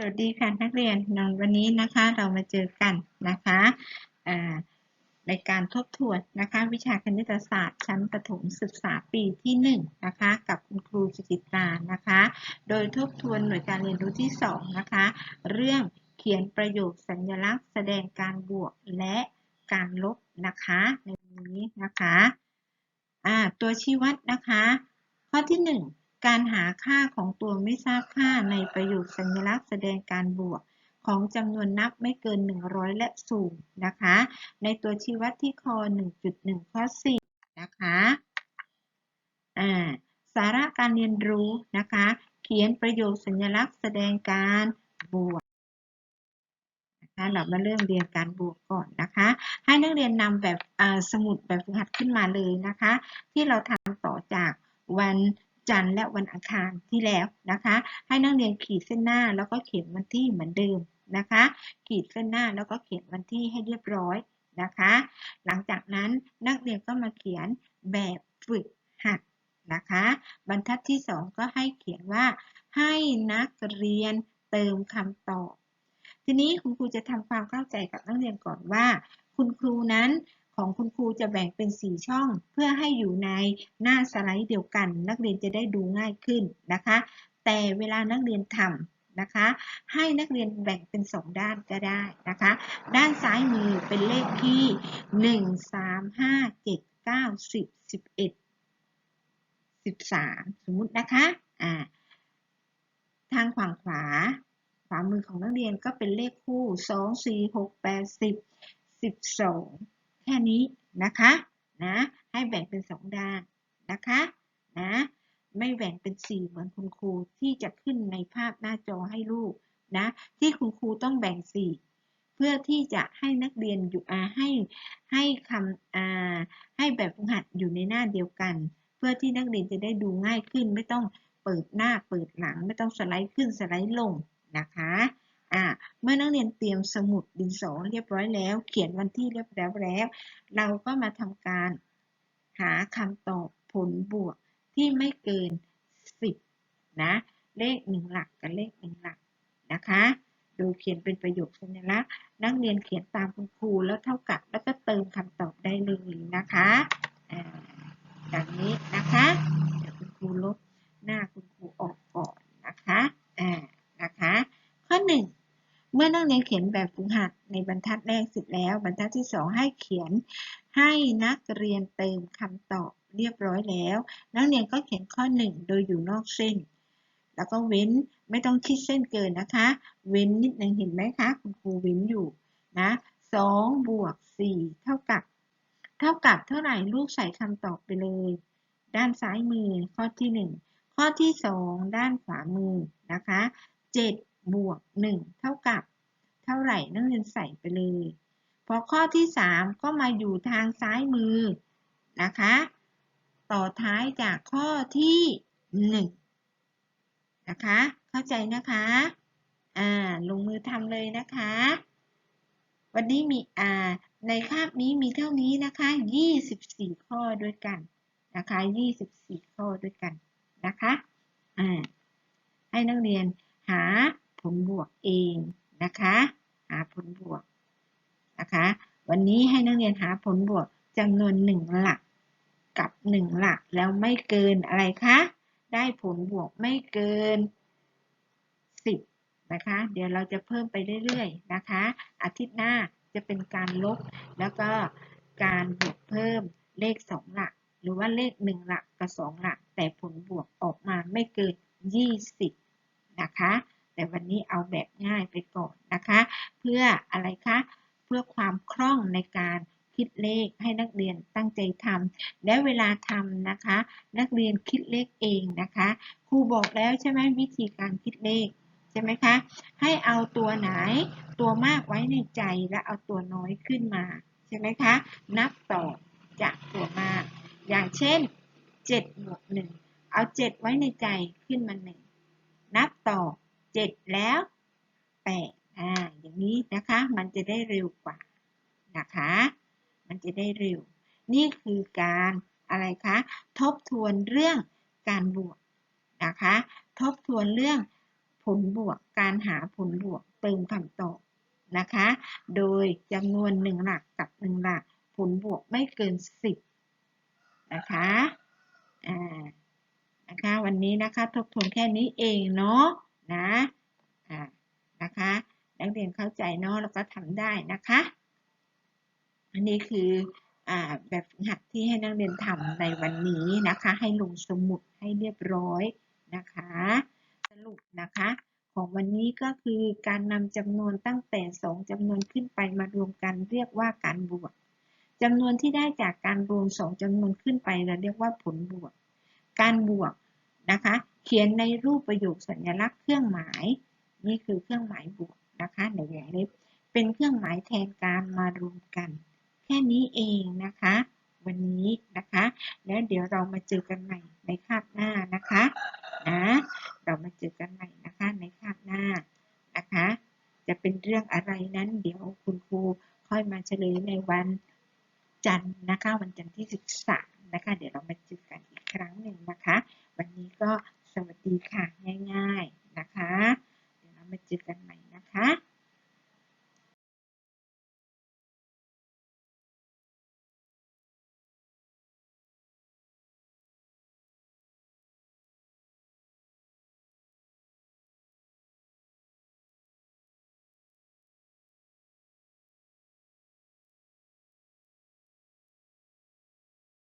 สวัสดีค่ะนักเรียนนวันนี้นะคะเรามาเจอกันนะคะอ่าในการทบทวนนะคะวิชาคณิตศาสตร์ชั้นประถมศึกษาปีที่1นนะคะกับคุณครูสุจิตานะคะ โดยทบทวนหน่วยการเรียนรู้ที่2นะคะเรื่องเขียนประโยคสัญลักษณ์ แสดงการบวกและการลบนะคะในวันนี้นะคะตัวชี้วัดนะคะ ข้อที่ 1 การหาค่าของตัวไม่ทราบค่าในประโยคสัญลักษณ์แสดงการบวกของจำนวนนับไม่เกิน 100 และสูงนะคะ ในตัวชี้วัดที่ข้อ1.1 ข้อ 4 นะคะอ่าสาระการเรียนรู้นะคะ เขียนประโยคสัญลักษณ์แสดงการบวกนะคะเรามาเริ่มเรียนการบวกก่อนนะคะ ให้นักเรียนนำแบบสมุดแบบฝึกหัดขึ้นมาเลยนะคะ ที่เราทำต่อจากวัน จันทร์และวันอังคารที่แล้วนะคะ ให้นักเรียนขีดเส้นหน้าแล้วก็เขียนวันที่เหมือนเดิมนะคะ ขีดเส้นหน้าแล้วก็เขียนวันที่ให้เรียบร้อยนะคะ หลังจากนั้นนักเรียนก็มาเขียนแบบฝึกหัดนะคะ บรรทัดที่ 2 ก็ให้เขียนว่า ให้นักเรียนเติมคำตอบ ทีนี้คุณครูจะทำความเข้าใจกับนักเรียนก่อนว่า คุณครูนั้น ของคุณครูจะแบ่งเป็น 4 ช่อง เพื่อให้อยู่ในหน้าสไลด์เดียวกัน นักเรียนจะได้ดูง่ายขึ้นนะคะ แต่เวลานักเรียนทำนะคะ ให้นักเรียนแบ่งเป็น 2 ด้านก็ได้นะคะ ด้านซ้ายมือเป็นเลขที่ 1 3 5 7 9 10 11 13 สมมุตินะคะอ่าทางฝั่งขวา ขวามือของนักเรียนก็เป็นเลขคู่ 2 4 6 8 10 12แค่นี้นะคะนะให้แบ่งเป็น 2 ด้านนะคะนะไม่แบ่งเป็น 4 เหมือนคุณครูที่จะขึ้นในภาพหน้าจอให้ลูกนะที่คุณครูต้องแบ่ง 4 เพื่อที่จะให้นักเรียนอยู่อาให้ให้คำอาให้แบบฝึกหัดอยู่ในหน้าเดียวกัน เพื่อที่นักเรียนจะได้ดูง่ายขึ้นไม่ต้องเปิดหน้าเปิดหลังไม่ต้องสไลด์ขึ้นสไลด์ลงนะคะ อ่าเมื่อนักเรียนเตรียมสมุดดินสอเรียบร้อยแล้ว เขียนวันที่เรียบร้อยแล้ว เราก็มาทำการหาคำตอบผลบวกที่ไม่เกิน 10 นะ เลขหนึ่งหลักกับเลขหนึ่งหลักนะคะ โดยเขียนเป็นประโยคสัญลักษณ์นักเรียนเขียนตามคุณครูแล้วเท่ากับแล้วก็เติมคำตอบได้เลยนะคะดังนี้นะคะเดี๋ยวคุณครูลบหน้าคุณครูออกก่อนนะคะอ่านะคะ ข้อหนึ่งเมื่อ นักเรียนเขียนแบบฝึกหัดในบรรทัดแรกเสร็จแล้ว บรรทัดที่ 2 ให้เขียนให้นักเรียนเติมคำตอบเรียบร้อยแล้ว นักเรียนก็เขียนข้อ 1 โดยอยู่นอกเส้น แล้วก็เว้นไม่ต้องคิดเส้นเกินนะคะ เว้นนิดนึงเห็นไหมคะ คุณครูเว้นอยู่นะ2บวก4เท่ากับ เท่ากับเท่าไหร่ลูกใส่คำตอบไปเลย ด้านซ้ายมือข้อที่1ข้อที่2ด้านขวามือนะคะ7บวก1เท่ากับ เท่าไหร่นักเรียนใส่ไปเลย พอข้อที่ 3 ก็มาอยู่ทางซ้ายมือนะคะ ต่อท้ายจากข้อที่ 1 นะคะ เข้าใจนะคะ อ่า ลงมือทำเลยนะคะ วันนี้มีอ่า ในคาบนี้มีเท่านี้นะคะ 24 ข้อด้วยกันนะคะ 24 ข้อด้วยกันนะคะ อ่า ให้นักเรียนหาผลบวกเองนะคะ หาผลบวกนะคะ วันนี้ให้นักเรียนหาผลบวกจำนวนหนึ่งหลักกับหนึ่งหลักแล้วไม่เกินอะไรคะ ได้ผลบวกไม่เกินสิบนะคะ เดี๋ยวเราจะเพิ่มไปเรื่อยๆนะคะ อาทิตย์หน้าจะเป็นการลบ แล้วก็การบวกเพิ่มเลขสองหลัก หรือว่าเลขหนึ่งหลักกับสองหลัก แต่ผลบวกออกมาไม่เกินยี่สิบนะคะ แต่วันนี้เอาแบบง่ายไปก่อน พื่ออะไรคะ เพื่อความคล่องในการคิดเลขให้นักเรียนตั้งใจทำและเวลาทำนะคะ นักเรียนคิดเลขเองนะคะครูบอกแล้วใช่ไหมวิธีการคิดเลขใช่ไหมคะ ให้เอาตัวไหนตัวมากไว้ในใจและเอาตัวน้อยขึ้นมาใช่ไหมคะ นับต่อจากตัวมาก อย่างเช่น7บวก1เอา 7 ไว้ในใจขึ้นมา 1 นับต่อ 7 แล้ว นะคะ มันจะได้เร็วกว่านะคะ มันจะได้เร็ว นี่คือการอะไรคะ ทบทวนเรื่องการบวกนะคะ ทบทวนเรื่องผลบวก การหาผลบวกเติมคำตอบนะคะ โดยจำนวนหนึ่งหลักกับหนึ่งหลัก ผลบวกไม่เกินสิบนะคะ อ่า นะคะ วันนี้นะคะ ทบทวนแค่นี้เองเนาะ นะ อ่า นะคะ นักเรียนเข้าใจเนาะแล้วก็ทำได้นะคะ อันนี้คืออ่าแบบฝึกหัดที่ให้นักเรียนทำในวันนี้นะคะ ให้ลงสมุดให้เรียบร้อยนะคะ สรุปนะคะ ของวันนี้ก็คือการนำจำนวนตั้งแต่2จำนวนขึ้นไปมารวมกันเรียกว่าการบวกจำนวนที่ได้จากการรวม2จำนวนขึ้นไปเราเรียกว่าผลบวก การบวกนะคะ เขียนในรูปประโยคสัญลักษณ์เครื่องหมาย นี่คือเครื่องหมายบวก นะคะในวงเล็บ เป็นเครื่องหมายแทนการมารวมกัน แค่นี้เองนะคะ วันนี้นะคะ แล้วเดี๋ยวเรามาเจอกันใหม่ในคาบหน้านะคะนะเรามาเจอกันใหม่นะคะในคาบหน้านะคะ จะเป็นเรื่องอะไรนั้น เดี๋ยวคุณครูค่อยมาเฉลยในวันจันทร์นะคะวันจันทร์ที่ 13 นะคะ เดี๋ยวเรามาเจอกันอีกครั้งหนึ่งนะคะ วันนี้ก็สวัสดีค่ะง่าย ๆนะคะ เดี๋ยวเรามาเจอกันใหม่ Huh.